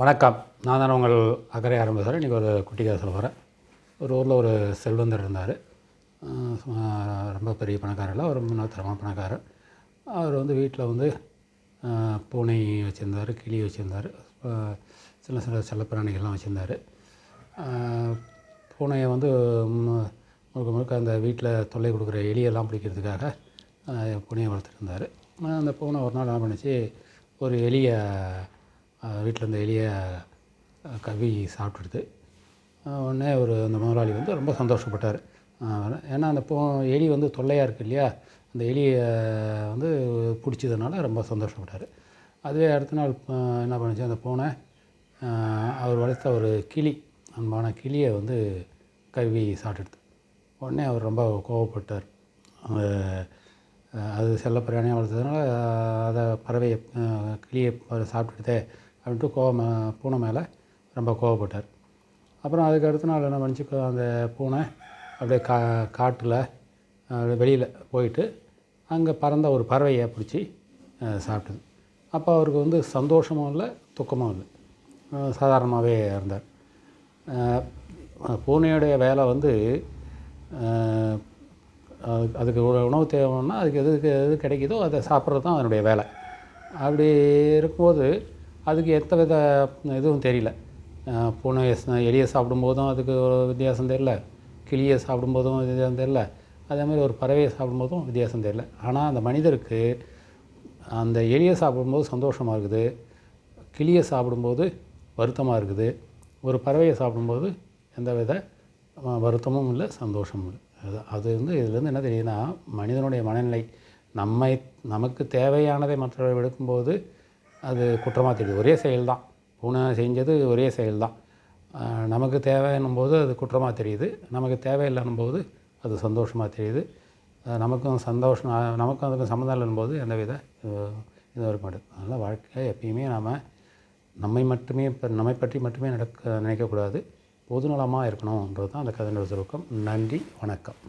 வணக்கம். நான் தான் உங்கள் அக்கறை ஆரம்பிச்சார் இன்றைக்கி ஒரு குட்டி கதை சொல்ல போகிறேன் ஒரு ஊரில் ஒரு செல்வந்தர் இருந்தார். ரொம்ப பெரிய பணக்காரர் ஒரு முன்னோத்தரமான பணக்காரர். அவர் வந்து வீட்டில் வந்து பூனை வச்சுருந்தார் கிளி வச்சுருந்தார். சின்ன சின்ன செல்லப்பிராணிகள்லாம் வச்சுருந்தார். பூனையை வந்து முழுக்க முழுக்க அந்த வீட்டில் தொல்லை கொடுக்குற எலியெல்லாம் பிடிக்கிறதுக்காக பூனையை வளர்த்துட்டு இருந்தார். அந்த பூனை ஒரு நாள் என்ன பண்ணிச்சு ஒரு எலியை வீட்டில் இருந்த எலியை கவ்வி சாப்பிட்டுடுது. உடனே ஒரு அந்த முதலாளி வந்து ரொம்ப சந்தோஷப்பட்டார். ஏன்னா அந்த பூ எலி வந்து தொல்லையாக இருக்கு இல்லையா? அந்த எலியை வந்து பிடிச்சதுனால ரொம்ப சந்தோஷப்பட்டார். அதுவே அடுத்த நாள் என்ன பண்ணுச்சு? அந்த பூனை அவர் வளர்த்த ஒரு கிளி அன்பான கிளியை வந்து கவி சாப்பிட்டுடுது. உடனே அவர் ரொம்ப கோவப்பட்டார். அது அது செல்லப்பிராணியாக வளர்த்ததுனால அதை பறவையை கிளியை சாப்பிட்டுட்டே சாப்பிட்டுடுதே அப்படின்ட்டு கோவம் பூனை மேலே ரொம்ப கோவப்பட்டார். அப்புறம் அதுக்கு அடுத்த நாள் என்ன பண்ணிச்சு அந்த பூனை அப்படியே கா காட்டில் வெளியில் போயிட்டு அங்கே பறந்த ஒரு பறவையை பிடிச்சி சாப்பிட்டது. அப்போ அவருக்கு வந்து சந்தோஷமும் இல்லை துக்கமும் இல்லை. சாதாரணமாகவே இருந்தார். பூனையுடைய வேலை வந்து அதுக்கு அதுக்கு உணவு தேவைன்னா அதுக்கு எதுக்கு எது கிடைக்குதோ அதை சாப்பிட்றது தான் அதனுடைய வேலை. அப்படி இருக்கும்போது அதுக்கு எந்த வித இதுவும் தெரியல. பூனை எலியை சாப்பிடும்போதும் அதுக்கு ஒரு வித்தியாசம் தெரியல. கிளியை சாப்பிடும்போதும் வித்தியாசம் தெரியல. அதே மாதிரி ஒரு பறவையை சாப்பிடும்போதும் வித்தியாசம் தெரியல. ஆனால் அந்த மனிதருக்கு அந்த எலியை சாப்பிடும்போது சந்தோஷமாக இருக்குது. கிளியை சாப்பிடும்போது வருத்தமாக இருக்குது. ஒரு பறவையை சாப்பிடும்போது எந்த வித வருத்தமும் இல்லை சந்தோஷமும் இல்லை. அது அது வந்து இதுலேருந்து என்ன தெரியுதுன்னா மனிதனுடைய மனநிலை நம்மை நமக்கு தேவையானதை மற்றவர்கள் எடுக்கும்போது அது குற்றமாக தெரியுது ஒரே செயல்தான். பூனை செஞ்சது ஒரே செயல்தான். தான் நமக்கு தேவைன்னும் போது அது குற்றமாக தெரியுது. நமக்கு தேவையில்லைன்னும் போது அது சந்தோஷமாக தெரியுது. நமக்கும் சந்தோஷம் நமக்கும் அதுக்கும் சம்மந்தம் இல்லைன்னும் போது எந்த வித இது வர மாட்டேது. அதனால் வாழ்க்கையில் எப்பயுமே நாம் நம்மை மட்டுமே இப்போ நம்மை பற்றி மட்டுமே நடக்க நினைக்கக்கூடாது. பொதுநலமாக இருக்கணுன்றது தான் அந்த கதையோட சுருக்கம் நன்றி வணக்கம்.